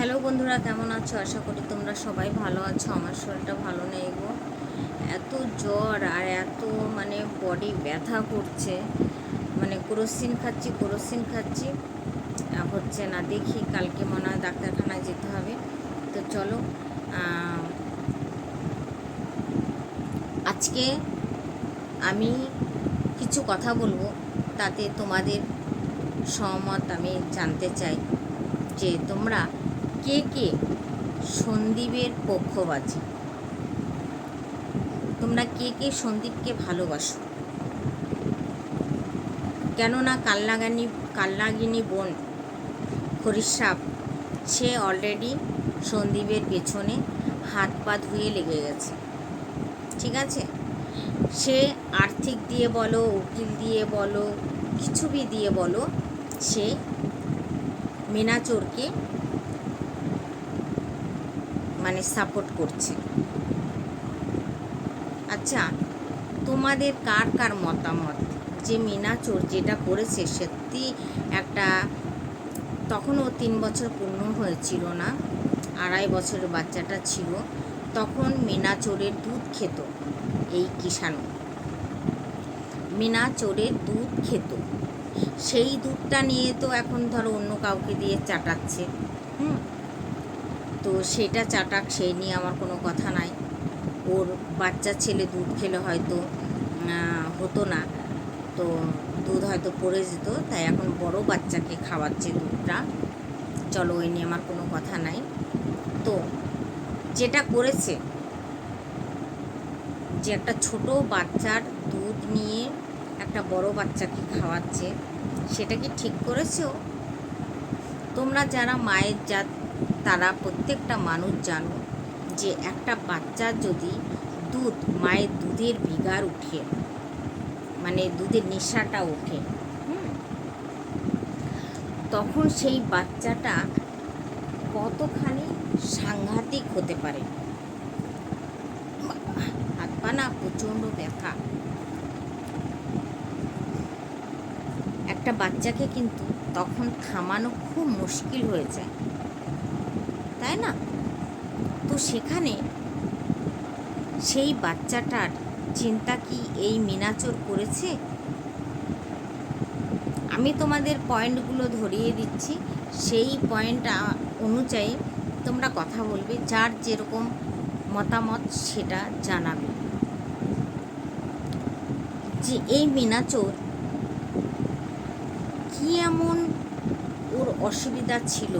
Hello বন্ধুরা, কেমন আছো? আশা করি তোমরা সবাই ভালো আছো। আমার শরীরটা ভালো নেই গো। এত জ্বর আর এত মানে বডি ব্যথা করছে। মানে ক্রোসিন খাচ্ছি ক্রোসিন খাচ্ছি। হচ্ছে না, দেখি কালকে মনে হয় ডাক্তারখানায় যেতে হবে। তো চলো আজকে আমি কিছু কথা বলব। তাতে তোমাদের সহমত আমি জানতে চাই যে তোমরা কে কে? সন্দীপের পক্ষবাজি। তোমরা কে কে সন্দীপকে ভালোবাসো? কেননা কাল্লাগানি কাল্লাগিনী বোন হরিসাপ সে অলরেডি সন্দীপের পেছনে হাত পা ধুয়ে লেগে গেছে। ঠিক আছে? সে আর্থিক দিয়ে বলো, উকিল দিয়ে বলো, কিছু বি দিয়ে বলো, সে মেনাচোরকে মানে সাপোর্ট করছে। আচ্ছা তোমাদের কার কার মতামত? যে মিনাচোর যেটা করেছে সত্যি একটা তখনও তিন বছর পূর্ণ হয়েছিল না, আড়াই বছরের বাচ্চাটা ছিল, তখন মিনাচোরের দুধ খেত এই কিষাণু। মিনাচোরের দুধ খেত। সেই দুধটা নিয়ে তো এখন ধরো অন্য কাউকে দিয়ে চাটাচ্ছে। হুম? তো সেটা চাটাক, সেই নিয়ে আমার কোনো কথা নাই। ওর বাচ্চা ছেলে দুধ খেলে হয়তো হতো না। তো দুধ হয়তো পড়ে যেত, তাই এখন বড় বাচ্চাকে খাওয়াচ্ছে দুধটা। চলো, ওই নিয়ে আমার কোনো কথা নাই। তো যেটা করেছে, যে একটা ছোট বাচ্চার দুধ নিয়ে একটা বড় বাচ্চাকে খাওয়াচ্ছে, সেটা কি ঠিক করেছে? তোমরা যারা মায়ের জাত তারা প্রত্যেকটা মানুষ জানো যে একটা বাচ্চার যদি দুধ, মায়ের দুধের বিগার উঠে মানে দুধের নেশাটা ওঠে তখন সেই বাচ্চাটা কতখানি সাংঘাতিক হতে পারে। হাত পা না প্রচণ্ড ব্যথা। একটা বাচ্চাকে কিন্তু তখন থামানো খুব মুশকিল হয়ে যায়। তাই না? তো সেখানে সেই বাচ্চাটার চিন্তা কি এই মিনাচর করেছে? আমি তোমাদের পয়েন্টগুলো ধরিয়ে দিচ্ছি। সেই পয়েন্ট অনুযায়ী তোমরা কথা বলবে, যার যেরকম মতামত সেটা জানাবে। যে এই মিনাচোর কি এমন ওর অসুবিধা ছিল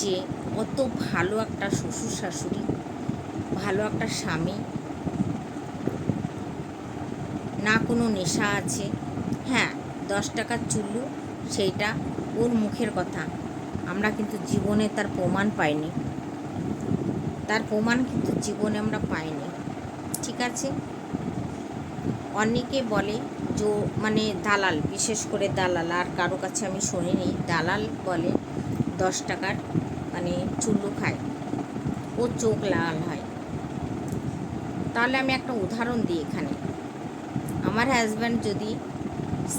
যে অত ভালো একটা শ্বশুর শাশুড়ি, ভালো একটা স্বামী। না কোনো নেশা আছে। হ্যাঁ দশ টাকার চুল্লু, সেইটা ওর মুখের কথা। আমরা কিন্তু জীবনে তার প্রমাণ পাইনি। তার প্রমাণ কিন্তু জীবনে আমরা পাইনি। ঠিক আছে? অনেকে বলে যে মানে দালাল, বিশেষ করে দালাল, আর কারও কাছে আমি শুনিনি, দালাল বলে দশ টাকার মানে চুল্লু খায়। ও চোখ লাল হয়। তাহলে আমি একটা উদাহরণ দিই এখানে। আমার হাজব্যান্ড যদি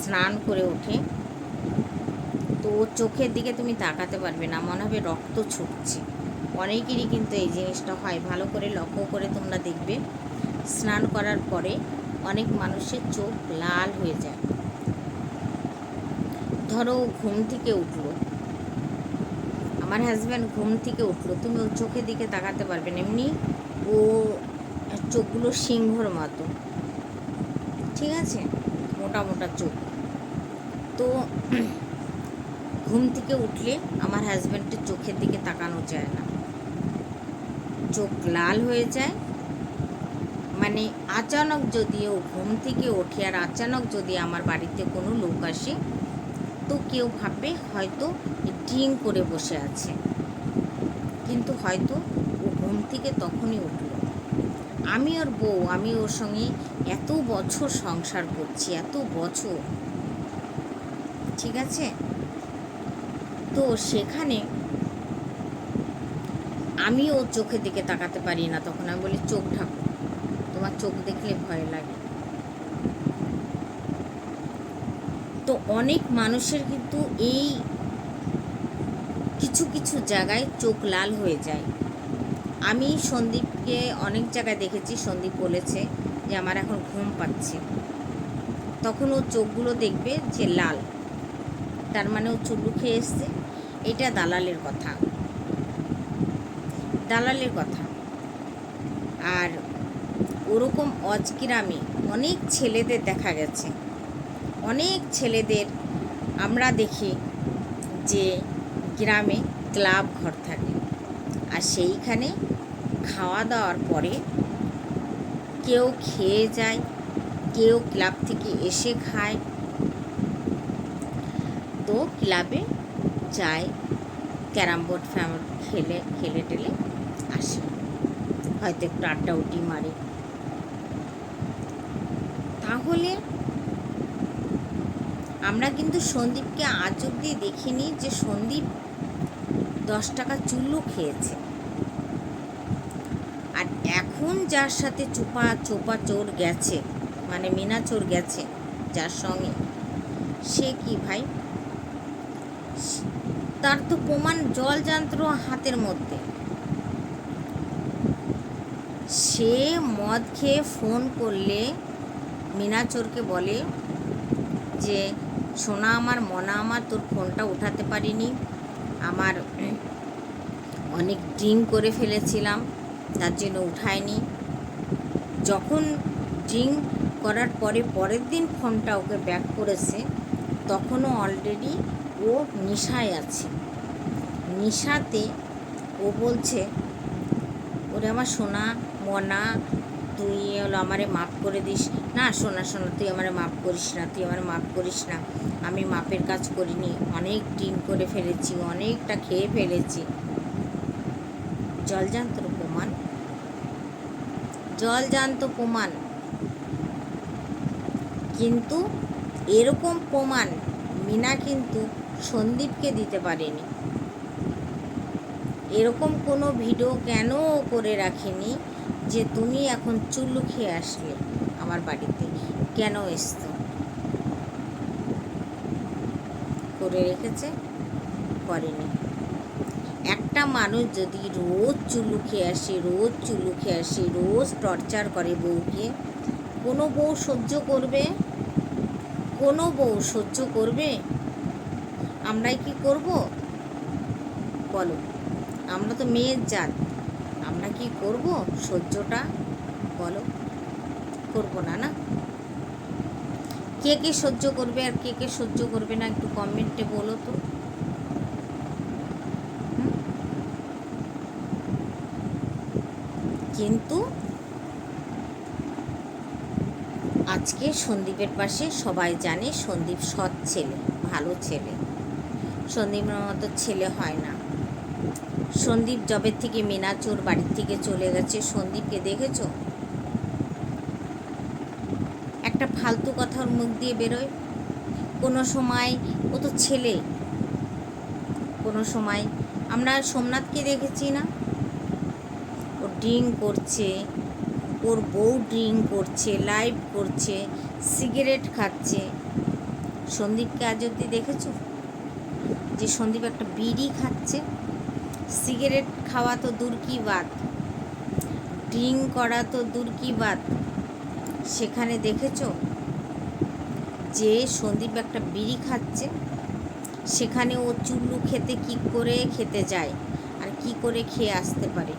স্নান করে ওঠে, তো ওর চোখের দিকে তুমি তাকাতে পারবে না, মনে হবে রক্ত ছুটছে। অনেকেরই কিন্তু এই জিনিসটা হয়, ভালো করে লক্ষ্য করে তোমরা দেখবে। স্নান করার পরে অনেক মানুষের চোখ লাল হয়ে যায়। ধরো ঘুম থেকে উঠল আমার হাজব্যান্ড ঘুম থেকে উঠল। তুমি ওর চোখের দিকে তাকাতে পারবে না। এমনি ও চোখগুলো সিংহর মতো। ঠিক আছে? মোটা মোটা চোখ। তো ঘুম থেকে উঠলে আমার হাজব্যান্ডের চোখের দিকে তাকানো যায় না। চোখ লাল হয়ে যায়। মানে আচানক যদি ও ঘুম থেকে ওঠে আর আচানক যদি আমার বাড়িতে কোনো লোক আসে, তো কেউ ভাববে হয়তো ড্রিঙ্ক করে বসে আছে। কিন্তু হয়তো ও ঘুম থেকে তখনই উঠল। আমি ওর বউ, আমি ওর সঙ্গে এত বছর সংসার করছি, এত বছর। ঠিক আছে? তো সেখানে আমি ওর চোখের দিকে তাকাতে পারি না তখন। আমি বলি, চোখ ঢাকো। তোমার চোখ দেখলে ভয় লাগে। তো অনেক মানুষের কিন্তু এই কিছু কিছু জায়গায় চোখ লাল হয়ে যায়। আমি সন্দীপকে অনেক জায়গায় দেখেছি, সন্দীপ বলেছে যে আমার এখন ঘুম পাচ্ছে। তখন ও চোখগুলো দেখবে যে লাল। তার মানে ও চুল্লু খেয়ে এসছে। এটা দালালের কথা। দালালের কথা। আর ওরকম অজগ্রামে অনেক ছেলেদের দেখা গেছে। অনেক ছেলেদের আমরা দেখি যে গ্রামে ক্লাব ঘর থাকে। আর সেইখানে খাওয়া দাওয়ার পরে কেউ খেয়ে যায়, কেউ ক্লাব থেকে এসে খায়। তো ক্লাবে যায়, ক্যারাম বোর্ড ফ্যাম খেলে খেলে টেলে আসে। হয়তো একটু আড্ডা উটি মারে। তাহলে আমরা কিন্তু সন্দীপকে আজ অব্দি দেখিনি যে সন্দীপ দশ টাকা চুল্লু খেয়েছে। আর এখন যার সাথে চোপা চোপা চোর গেছে মানে মিনা চোর গেছে, যার সঙ্গে, সে কি ভাই? তার তো প্রমাণ জল যন্ত্র হাতের মধ্যে। সে মদ খেয়ে ফোন করলে মিনাচোরকে বলে যে, সোনা আমার, মনা আমার, তোর ফোনটা উঠাতে পারিনি। আমার অনেক ড্রিঙ্ক করে ফেলেছিলাম, তার জন্য উঠায়নি। যখন ড্রিঙ্ক করার পরে পরের দিন ফোনটা ওকে ব্যাক করেছে, তখনও অলরেডি ও নেশায় আছে। নেশাতে ও বলছে, ওরে আমার সোনা, মনা, তুই হলো আমারে মাফ করে দিস। না সোনা সোনা, তুই আমারে মাফ করিস না, তুই আমারে মাফ করিস না। আমি মাপের কাজ করিনি, অনেক ড্রিঙ্ক করে ফেলেছি, অনেকটা খেয়ে ফেলেছি। জলজান্ত প্রমাণ। জলজান্ত প্রমাণ। কিন্তু এরকম প্রমাণ মিনা কিন্তু সন্দীপকে দিতে পারেনি। এরকম কোনো ভিডিও কেন করে রাখেনি যে তুমি এখন চুল্লু খেয়ে আসলে আমার বাড়িতে? কেন এসতো করে রেখেছে? করেনি। মানুষ যদি রোজ চুল্লু খেয়ে আসে, রোজ চুল্লু খেয়ে আসে, রোজ টর্চার করে বউকে, কোনো বউ সহ্য করবে? কোনো বউ সহ্য করবে? আমরাই কি করব? বলো। আমরা তো মেয়ের জাত। আমরা কি করব সহ্যটা? বলো। করব না না? কে কে সহ্য করবে আর কে কে সহ্য করবে না একটু কমেন্টে বলো তো। কিন্তু আজকে সন্দীপের পাশে সবাই জানে সন্দীপ সৎ ছেলে, ভালো ছেলে। সন্দীপের মতো ছেলে হয় না। সন্দীপ জবের থেকে মিনাচোর বাড়ির থেকে চলে গেছে। সন্দীপকে দেখেছ? একটা ফালতু কথা ওর মুখ দিয়ে বেরোয়। কোনো সময় ও তো ছেলে। কোনো সময় আমরা সোমনাথকে দেখেছি না। ড্রিঙ্ক করছে, ওর বউ ড্রিঙ্ক করছে, লাইভ করছে, সিগারেট খাচ্ছে। সন্দীপকে আজ অব্দি দেখেছ? যে সন্দীপ একটা বিড়ি খাচ্ছে। সিগারেট খাওয়া তো দূর কি বাদ ড্রিঙ্ক করা তো দূর কি বাদ সেখানে দেখেছ? যে সন্দীপ একটা বিড়ি খাচ্ছে, সেখানে ও চুল্লু খেতে কি করে খেতে যায়? আর কি করে খেয়ে আসতে পারে?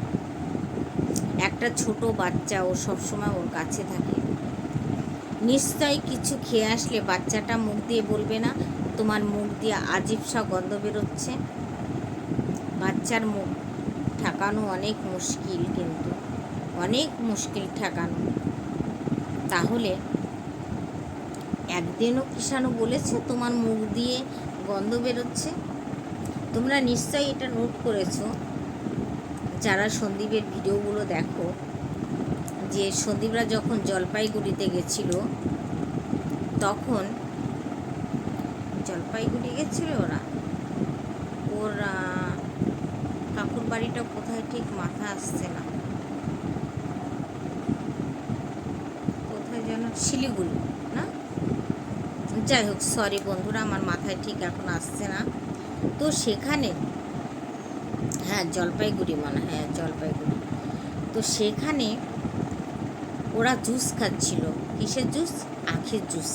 একটা ছোট বাচ্চা ও সবসময় ওর কাছে থাকে। নিশ্চয়ই কিছু খেয়ে আসলে বাচ্চাটা মুখ দিয়ে বলবে না, তোমার মুখ দিয়ে আজিবসা গন্ধ বেরোচ্ছে। বাচ্চার মুখ ঠেকানো অনেক মুশকিল কিন্তু, অনেক মুশকিল ঠেকানো। তাহলে একদিনও কিষাণু বলেছে তোমার মুখ দিয়ে গন্ধ বেরোচ্ছে? তোমরা নিশ্চয়ই এটা নোট করেছ যারা সন্দীপের ভিডিওগুলো দেখো, যে সন্দীপরা যখন জলপাইগুড়িতে গেছিল, তখন জলপাইগুড়ি গেছিল ওরা? ওর কাকুর বাড়িটা কোথায় ঠিক মাথা আসছে না। কোথায় যেন শিলিগুড়ি, না? যাই হোক সরি বন্ধুরা, আমার মাথায় ঠিক এখন আসছে না। তো সেখানে হ্যাঁ জলপাইগুড়ি মনে হয়, জলপাইগুড়ি। তো সেখানে ওরা জুস খাচ্ছিল। কিসের জুস? আখের জুস।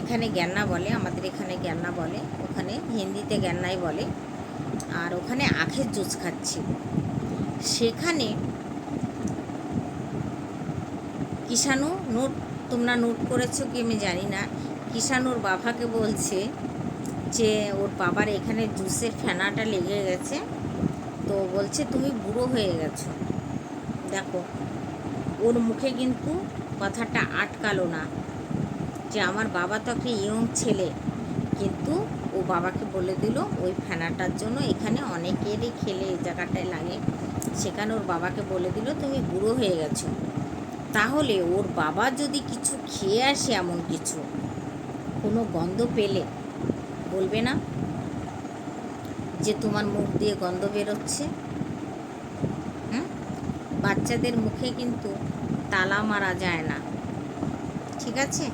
এখানে গ্যান্না বলে আমাদের এখানে গ্যান্না বলে ওখানে হিন্দিতে গ্যান্নাই বলে আর ওখানে আখের জুস খাচ্ছিল। সেখানে কিষাণু নোট তোমরা নোট করেছ কি আমি জানি না কিষাণুর বাবাকে বলছে যে ওর বাবার এখানে জুসের ফেনাটা লেগে গেছে। তো বলছে, তুমি বুড়ো হয়ে গেছো। দেখো, ওর মুখে কিন্তু কথাটা আটকালো না যে আমার বাবা তো একটা ইয়ং ছেলে। কিন্তু ও বাবাকে বলে দিল, ওই ফেনাটার জন্য এখানে অনেকেরই খেলে এই জায়গাটায় লাগে। সেখানে ওর বাবাকে বলে দিল, তুমি বুড়ো হয়ে গেছো। তাহলে ওর বাবা যদি কিছু খেয়ে আসে এমন কিছু, কোনো গন্ধ পেলে বলবে না যে তোমার মুখ দিয়ে গন্ধ বেরোচ্ছে। বাচ্চাদের মুখে কিন্তু তালা মারা যায় না। ঠিক আছে?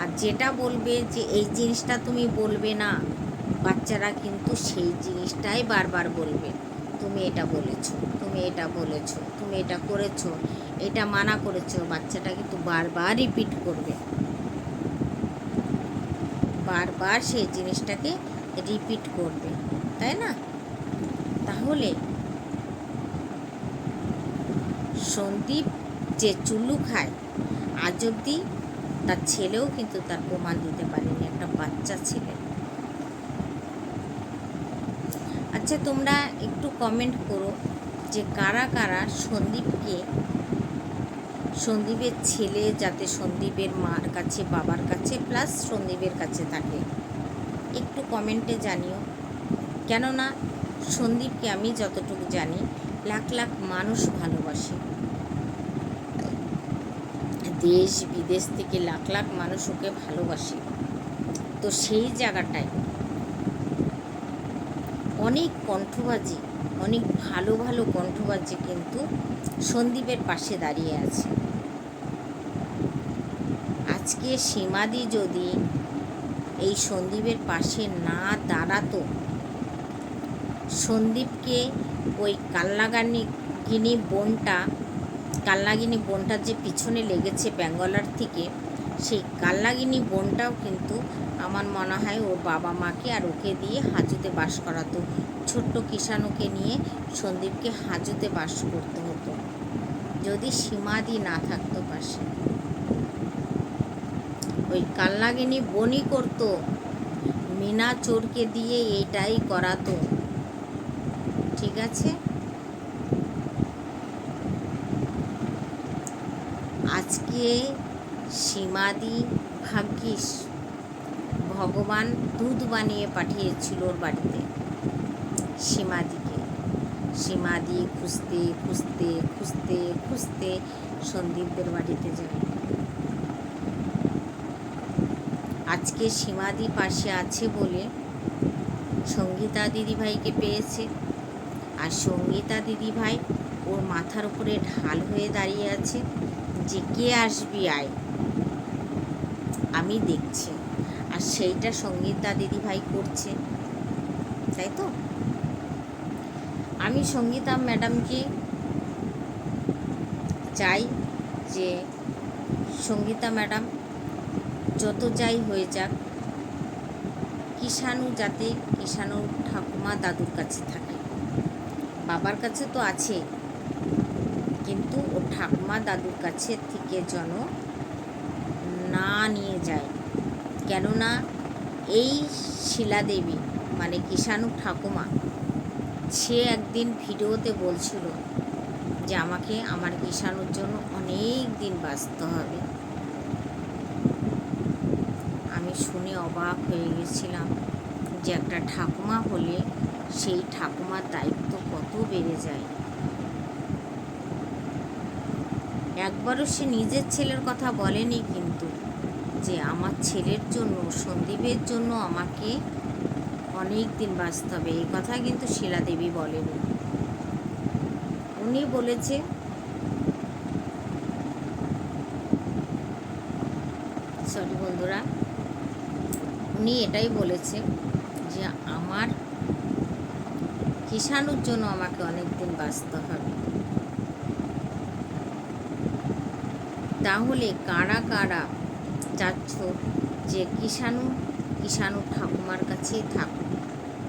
আর যেটা বলবে যে এই জিনিসটা তুমি বলবে না, বাচ্চারা কিন্তু সেই জিনিসটাই বারবার বলবে। তুমি এটা বলেছ, তুমি এটা বলেছ, তুমি এটা করেছ, এটা মানা করেছ বাচ্চাটা কিন্তু বারবার রিপিট করবে। বারবার সেই জিনিসটাকে রিপিট করবে, তাই না? তাহলে সন্দীপ যে চুল্লু খায়, আজ অব্দি তার ছেলেও কিন্তু তার প্রমাণ দিতে পারেনি, একটা বাচ্চা ছেলে। আচ্ছা তোমরা একটু কমেন্ট করো যে কারা কারা সন্দীপকে সন্দীপের ছেলে যাতে সন্দীপের মার কাছে, বাবার কাছে প্লাস সন্দীপের কাছে থাকে। একটু কমেন্টে জানিও। কেননা, সন্দীপকে আমি যতটুকু জানি, লাখ লাখ মানুষ ভালোবাসে। দেশ বিদেশ থেকে লাখ লাখ মানুষ ওকে ভালোবাসে। তো সেই জায়গাটায় অনেক কণ্ঠবাজি, অনেক ভালো ভালো কণ্ঠবাজি কিন্তু সন্দীপের পাশে দাঁড়িয়ে আছে। আজকে সীমাদি যদি এই সন্দীপের পাশে না দাঁড়াতো, সন্দীপকে ওই কাল্লাগানি গিনি বোনটা, কাল্লাগিনি বোনটার যে পিছনে লেগেছে ব্যাঙ্গলার থেকে, সেই কাল্লাগিনি বোনটাও কিন্তু আমার মনে হয় ওর বাবা মাকে আর ওকে দিয়ে হাজুতে বাস করাতো। ছোট্ট কিষাণুকে নিয়ে সন্দীপকে হাজুতে বাস করতে হতো। যদি সীমাদি না থাকতো পাশে। ওই কাল্লাগিনি বনি করতো। মিনা চোরকে দিয়ে এটাই করাতো। ঠিক আছে? আজকে সীমাদি ভাগ্যিস ভগবান দুধ বানিয়ে পাঠিয়েছিল ওর বাড়িতে সীমাদিকে। সীমাদি খুঁজতে খুঁজতে খুঁজতে খুঁজতে সন্দীপদের বাড়িতে যায় আজকে সীমাদি পাশে আছে বলে সঙ্গীতা দিদিভাইকে পেয়েছে। আর সঙ্গীতা দিদিভাই ওর মাথার উপরে ঢাল হয়ে দাঁড়িয়ে আছে যে, কে আসবি আয়? আমি দেখছি। আর সেইটা সঙ্গীতা দিদিভাই করছে। তাই তো? আমি সঙ্গীতা ম্যাডামকে চাই যে, সঙ্গীতা ম্যাডাম যত যাই হয়ে যাক, কিষাণু যাতে কিষাণু ঠাকুমা দাদুর কাছে থাকে। বাবার কাছে তো আছে, কিন্তু ও ঠাকুমা দাদুর কাছে থেকে যেন না নিয়ে যায়। কেননা এই শিলাদেবী মানে কিষাণু ঠাকুমা, সে একদিন ভিডিওতে বলছিল যে আমাকে আমার কিষাণুর জন্য অনেক দিন বাঁচতে হবে। আমি শুনে অবাক হয়ে গেছিলাম যে একটা ঠাকুমা হলে সেই ঠাকুমার দায়িত্ব কত বেড়ে যায়। একবারও সে নিজের ছেলের কথা বলেনি কিন্তু যে আমার ছেলের জন্য, সন্দীপের জন্য আমাকে অনেক দিন বাঁচতে হবে, এই কথা কিন্তু শিলাদেবী বলেনি। উনি বলেছে, সরি বন্ধুরা উনি এটাই বলেছে যে আমার কিষাণুর জন্য আমাকে অনেক দিন বাঁচতে হবে। তাহলে কারা কারা চাচ্ছ যে কিষাণু কিষাণু ঠাকুমার কাছেই থাকুক,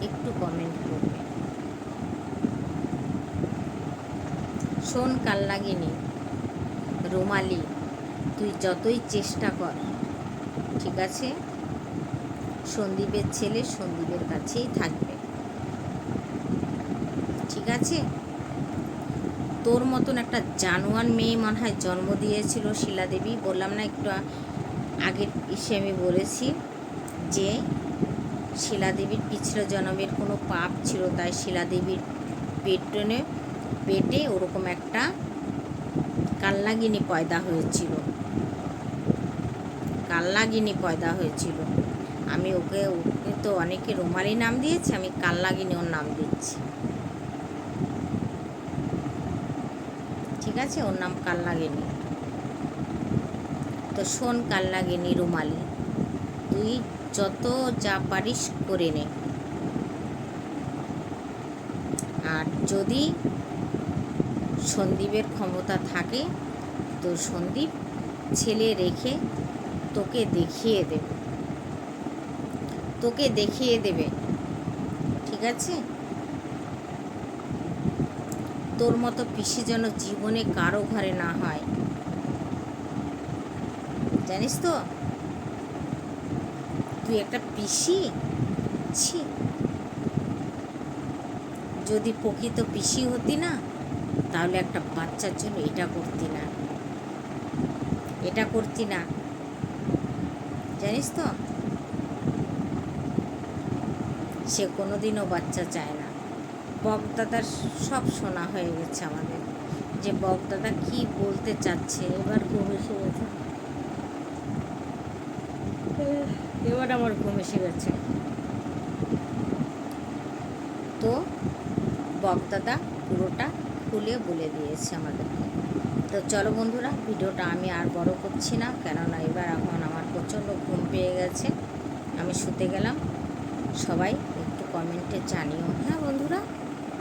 একটু কমেন্ট করবে। শোন কাল্লাগিনি রুমালি, তুই যতই চেষ্টা কর, ঠিক আছে? সন্দীপের ছেলে সন্দীপের কাছেই থাকবে। ঠিক আছে? তোর মতন একটা জানোয়ার মেয়ে মনে হয় জন্ম দিয়েছিল শিলাদেবী। বললাম না একটু আগের ইসে আমি বলেছি যে শিলাদেবীর পিছলে জন্মের কোনো পাপ ছিল, তাই শিলাদেবীর পেটনে, পেটে ওরকম একটা কাল্লাগিনি পয়দা হয়েছিল। কাল্লাগিনি পয়দা হয়েছিল। আমি ওকে ওকে তো অনেকে রুমালি নাম দিয়েছে, আমি কাল্লাগিনি ওর নাম দিচ্ছি। ঠিক আছে? ওর নাম কাল্লাগিনি তো শোন কাল্লাগিনি রুমালি। তুই যত যা পারিস করে নে। আর যদি সন্দীপের ক্ষমতা থাকে, তো সন্দীপ ছেলে রেখে তোকে দেখিয়ে দেবে। তোকে দেখিয়ে দেবে। ঠিক আছে? তোর মতো পিসি যেন জীবনে কারও ঘরে না হয়। জানিস তো? তুই একটা পিসি? ছি। যদি প্রকৃত পিসি হতি না, তাহলে একটা বাচ্চার জন্য এটা করতি না। এটা করতি না। জানিস তো? সে কোনোদিনও বাচ্চা চায় না। বকদাদার সব শোনা হয়ে গেছে আমাদের যে বকদাদা কি বলতে চাচ্ছে, এবার ঘুম এসে গেছে। এবার আমার ঘুম এসে গেছে। তো বকদাদা পুরোটা খুলে বলে দিয়েছে আমাদেরকে তো চলো বন্ধুরা, ভিডিওটা আমি আর বড় করছি না, কেননা এবার এখন আমার প্রচণ্ড ঘুম পেয়ে গেছে। আমি শুতে গেলাম। সবাই কমেন্টে জানিও। হ্যাঁ বন্ধুরা?